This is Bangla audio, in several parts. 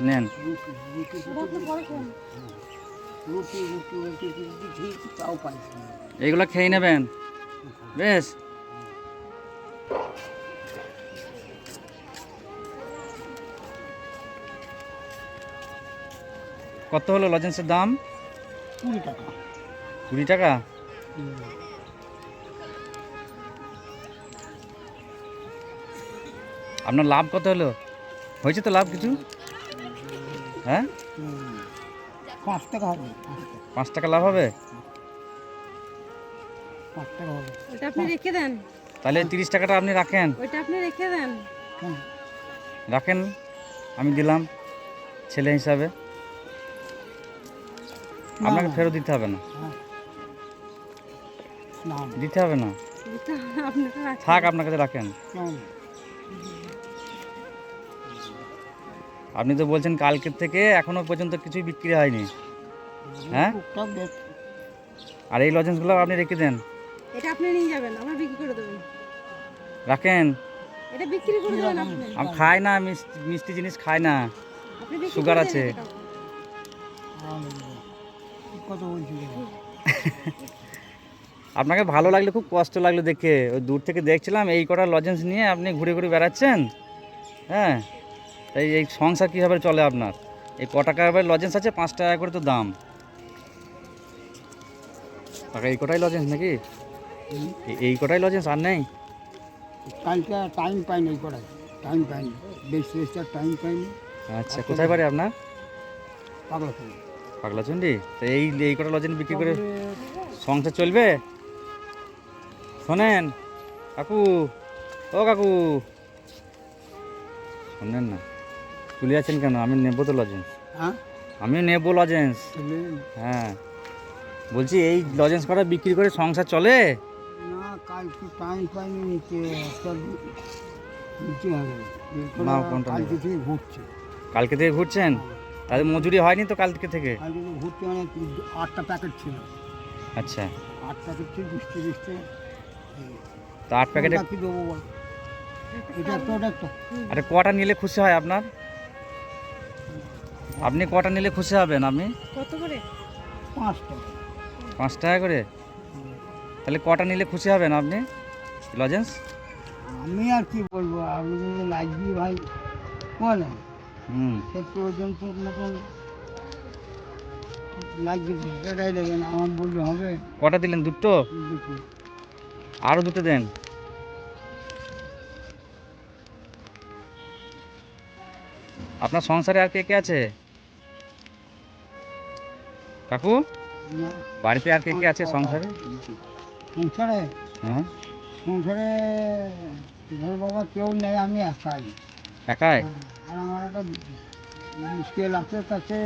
নেন। এইগুলো খেয়ে নেবেন। বেশ। কত হলো লজেন্সের দাম? কুড়ি টাকা। কুড়ি টাকা আপনার লাভ কত হলো? হয়েছে তো লাভ কিছু? হ্যাঁ? পাঁচ টাকা হবে। পাঁচ টাকা লাভ হবে? পাঁচ টাকা হবে। ওটা আপনি রেখে দেন। তাহলে তিরিশ টাকাটা আপনি রাখেন। ওইটা আপনি রেখে দেন। হ্যাঁ রাখেন আমি দিলাম ছেলে হিসাবে। আপনাকে ফেরত দিতে হবে না। হ্যাঁ। দিতে হবে না। এটা থাক আপনার কাছে রাখেন। আপনি তো বলছেন কালকের থেকে এখনও পর্যন্ত কিছুই বিক্রি হয়নি। হ্যাঁ? আর এই লজেন্সগুলো আপনি রেখে দেন। এটা আপনি নিয়ে যাবেন আমরা বিক্রি করে দেবেন রাখেন। এটা বিক্রি করে দেবেন আপনি। আমি খাই না মিষ্টি জিনিস খাই না। সুগার আছে। আপনাকে ভালো লাগলে খুব কষ্ট লাগল দেখে। ওই দূর থেকে দেখছিলাম এই কটা লজেন্স নিয়ে আপনি ঘুরে ঘুরে বেড়াচ্ছেন। হ্যাঁ? তাই এই সংসার কীভাবে চলে আপনার? এই ক টাকার লজেন্স আছে? পাঁচ টাকা করে তো দাম। টাকা এই কটাই লজেন্স নাকি? এই- কটাই লজেন্স আর নেই? কালকে টাইম পাইনি এই করাই টাইম পাইনি। বেশ বেশটা টাইম পাইনি। আচ্ছা কোথায় বাড়ি আপনার? পাগলা পাগলাচন্ডি? তো এই এই কটা লজেন্স বিক্রি করে সংসার চলবে? শোনেন কাকু। ও কাকু। শোনেন না। চলে যাচ্ছেন কেন? আমি নেব তো লজেন্স হ্যাঁ? আমিও নেব লজেন্স হ্যাঁ। বলছি এই লজেন্স কটা বিক্রি করে সংসার চলে? না কালকে টাইম পাইনি নিতে নিতে হবে। না, কোনটা কালকে থেকে ঘুরছে। কালকে থেকে ঘুরছেন? তাদের মজুরি হয়নি তো কালকে থেকে? কালকে ঘুরতে মানে আটটা প্যাকেট ছিল। আচ্ছা। আট প্যাকেট ছিল বৃষ্টি বৃষ্টি তো আট প্যাকেটে কি দেবো বল? এটা একটা একটা। আরে কটা নিলে খুশি হয় আপনার? আপনি কটা নিলে খুশি হবেন আপনি? কত করে? পাঁচ টাকা। পাঁচ টাকা করে? তাহলে কটা নিলে খুশি হবেন আপনি? লজেন্স? আমি আর কি বলব আপনি যদি লাগবি ভাই বলেন হুম। সে পর্যন্ত মতন লাগবে এটাই দেবেন আমার বললে হবে। কটা দিলেন দুটো? দুটো। আরও দুটো দেন। আপনার সংসারে আর কে কে আছে? কাকু বাড়িতে আর কে কে আছে সংসারে? সংসারে? হ্যাঁ। সংসারে ধর বাবা কেউ নেই আমি একাই। একাই? আর আমার একটা মুশকিল আছে তাতে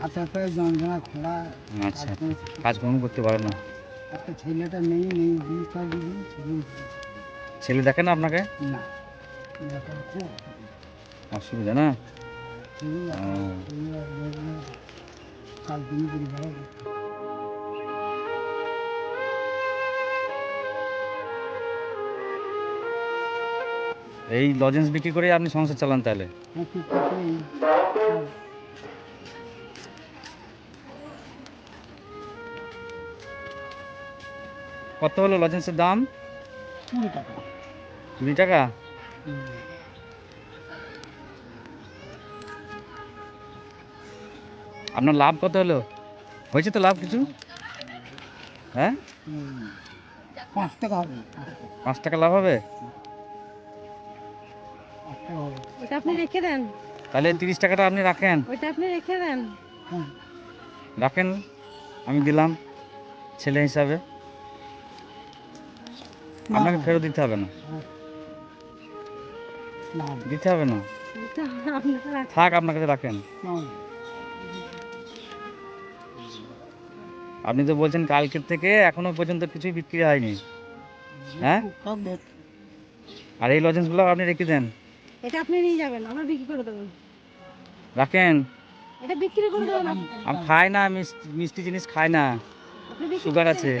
হাতে পায়ে যন্ত্রণা খোলা আচ্ছা কাজকর্ম করতে পারে না। একটা ছেলেটা নেই নেই ছেলে দেখে না আপনাকে? না অসুবিধা না? এই লজেন্স বিক্রি করে আপনি সংসার চালান তাহলে? কত হলো লজেন্সের দাম? কুড়ি টাকা। কুড়ি টাকা? আপনার লাভ কত হলো? হয়েছে তো লাভ কিছু? হ্যাঁ? পাঁচ টাকা হবে। পাঁচ টাকা লাভ হবে? ওটা আপনি রেখে দেন। তাহলে তিরিশ টাকাটা আপনি রাখেন। ওইটা আপনি রেখে দেন। হ্যাঁ। রাখেন আমি দিলাম ছেলে হিসাবে। আপনাকে ফেরত দিতে হবে না। হ্যাঁ। দিতে হবে না। থাক আপনার কাছে রাখেন আপনি তো বলছেন কালকের থেকে এখনও পর্যন্ত কিছুই বিক্রি হয়নি। হ্যাঁ? আর এই লজেন্সগুলো আপনি রেখে দেন। এটা আপনি নিয়ে যাবেন আমরা বিক্রি করে দেবেন রাখেন। এটা বিক্রি করে দেবেন। আমি খাই না মিষ্টি জিনিস খাই না। সুগার আছে।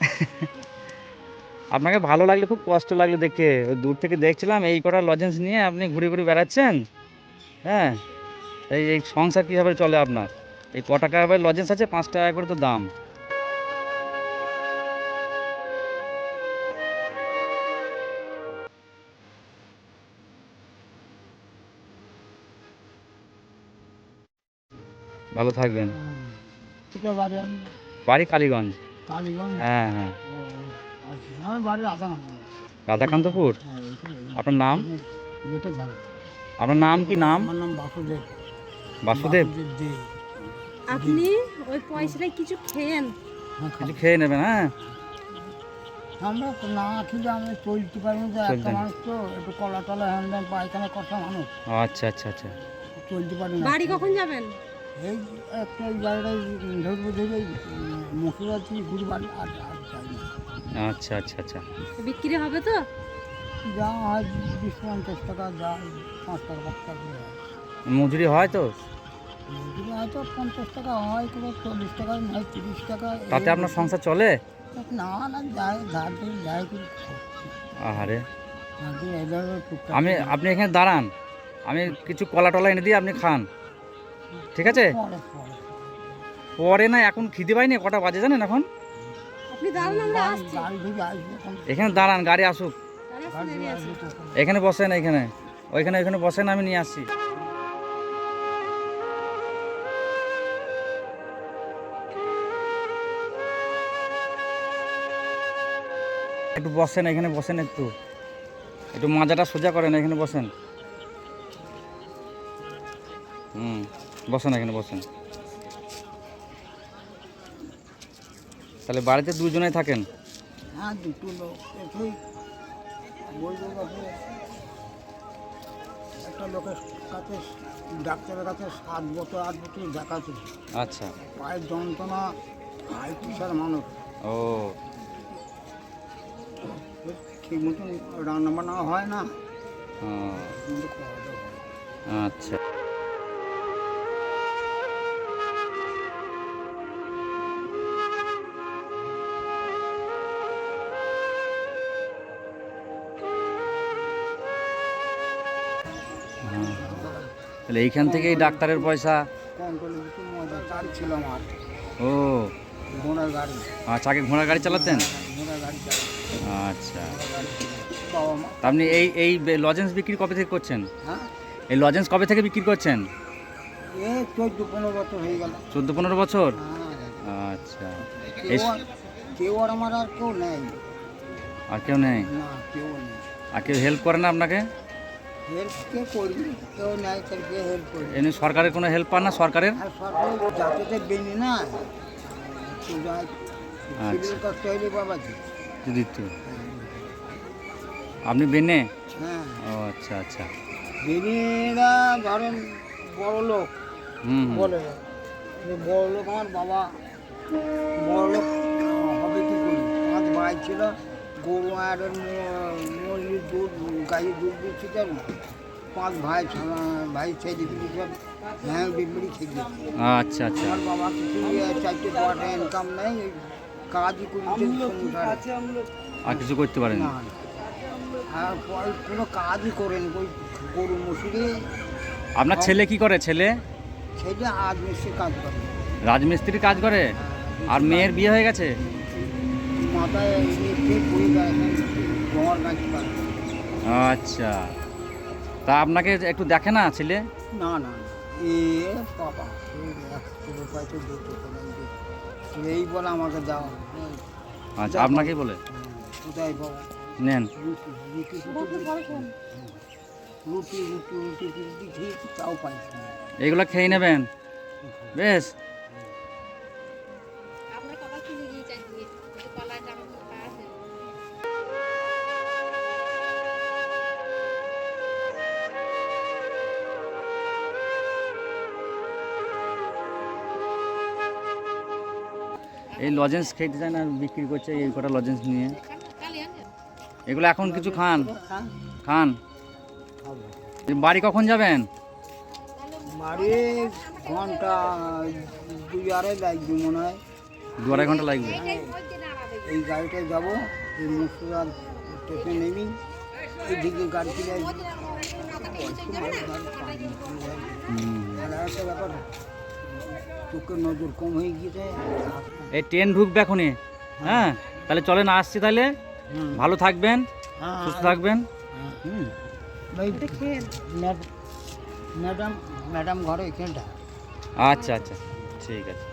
আপনাকে ভালো লাগলে খুব কষ্ট লাগল দেখে। দূর থেকে দেখছিলাম এই কটা লজেন্স নিয়ে আপনি ঘুরে ঘুরে বেড়াচ্ছেন। হ্যাঁ? এই এই সংসার কীভাবে চলে আপনার? এই ক টাকা করে লজেন্স আছে পাঁচ টাকা করে তো দাম। ভালো থাকবেন। বাড়ি কালীগঞ্জ? হ্যাঁ হ্যাঁ। আচ্ছা রাধাকান্তপুর? হ্যাঁ আপনার নাম? আপনার নাম কি নাম? আমার নাম বাসুদেব। বাসুদেব? আপনি ওই পয়সাটা কিছু খেয়েন। হ্যাঁ কিছু খেয়ে নেবেন হ্যাঁ? আমরা তো না খেলে আমি চলতে পারি না যে একটা মানুষ তো একটু কলা টলা হ্যান পায়খানা কষা মানুষ। আচ্ছা আচ্ছা আচ্ছা। চলতে পারি না বাড়ি কখন যাবেন? এই একটা এই জায়গাটায় ধরবো ধরে মশুরা থেকে ঘুরে বাড়ি আর আর যাই আচ্ছা আচ্ছা আচ্ছা। বিক্রি হবে তো? যা হয় বিশ পঞ্চাশ টাকা যা পাঁচ টাকা পাঁচ টাকা মজুরি হয় তো? মজুরি হয়তো পঞ্চাশ টাকা হয় কোনো চল্লিশ টাকা নয় তিরিশ টাকা। তাতে আপনার সংসার চলে? না না ধার দিয়ে টুকটাক আমি আপনি এখানে দাঁড়ান। আমি কিছু কলা টলা এনে দিই আপনি খান। ঠিক আছে? পরে না এখন খিদে পাইনি কটা বাজে জানেন এখন? এখানে দাঁড়ান গাড়ি আসুক। এখানে বসেন এখানে। ওইখানে ওইখানে বসেন আমি নিয়ে আসছি। একটু বসেন এখানে বসেন একটু। একটু মাজাটা সোজা করেন এখানে বসেন। হুম বসেন এখানে বসেন। তাহলে বাড়িতে দুজনেই থাকেন? হ্যাঁ দুটো লোক। একটা লোকের কাছে ডাক্তারের কাছে সাত বছর আট বছর দেখাচ্ছে। আচ্ছা। পায়ের যন্ত্রণা হাই প্রেশার মানুষ। ও। ঠিক মতন রান্না বান্না হয় না। ও, কিন্তু খাওয়া দাওয়া হয়। আচ্ছা। তাহলে এইখান থেকেই ডাক্তারের পয়সা। মজা গাড়ি ছিল আমার। ও। ঘোড়ার গাড়ি। আচ্ছা আগে ঘোড়া গাড়ি চালাতেন? আচ্ছা। আপনি এই এই লজেন্স বিক্রি কবে থেকে করছেন? হ্যাঁ? এই লজেন্স কবে থেকে বিক্রি করছেন? চোদ্দ পনেরো বছর হয়ে গেল। চোদ্দ পনেরো বছর? হ্যাঁ। আচ্ছা। কেউ আর- আমার আর কেউ নেই। আর কেউ নেই? আর কেউ হেল্প করে না আপনাকে? এমনি সরকারের কোনো হেল্প পান না সরকারের? যাতে বেনি না আচ্ছা। কষ্ট হইলে বাবা কি দিত আপনি বেনে? হ্যাঁ। ও আচ্ছা আচ্ছা। বেনিরা ধরেন বড় লোক। বলে বড় লোক আমার বাবা বড় লোক হবে কি করি? পাঁচ ভাই ছিল গরু আর মুরগির দুধ গাড়ির দুধ দিচ্ছি তো। পাঁচ ভাই ভাই ছেড়ে দিচ্ছি সব হ্যাঁ বিবড়ি খেয়ে আচ্ছা আচ্ছা। আমার বাবা কিছু চারটে পাটা ইনকাম নেই। কাজই করি আর কিছু করতে পারেন? না। আর কোনো কাজই করেন ওই গরু মুসুরি। আপনার ছেলে কি করে? ছেলে? আজ মিশে কাজ করে। রাজমিস্ত্রি কাজ করে? আর মেয়ের বিয়ে হয়ে গেছে? মাথায় আচ্ছা। তা আপনাকে একটু দেখে না ছেলে? না না না। এ বাবা এই বলে আমাকে দাও আচ্ছা আপনাকেই বলে হ্যাঁ, কোথায় পাবো নেন রুটি রুটি রুটি রুটি খেয়ে তাও পাইছি এগুলো খেয়ে নেবেন বেশ এই লজেন্স খেতে চায় না বিক্রি করছে এই কটা লজেন্স নিয়ে। এগুলো এখন কিছু খান? খান। বাড়ি কখন যাবেন? বাড়ি ঘণ্টা দুই আড়াই লাগবে মনে হয়। দু আড়াই ঘণ্টা লাগবে। এই গাড়িটায় যাব এই মুর্শিদাবাদ স্টেশন নেমি এইদিকে গাড়ি ফিরে আসবি। আর একটা ব্যাপার চোখের নজর কম হয়ে গিয়েছে। এই ট্রেন ঢুকবে এখনই। হ্যাঁ তাহলে চলেন আসছি তাহলে। ভালো থাকবেন হ্যাঁ, সুস্থ থাকবেন। হ্যাঁ। ম্যাডাম ম্যাডাম ঘরে এখানটা আচ্ছা আচ্ছা। ঠিক আছে।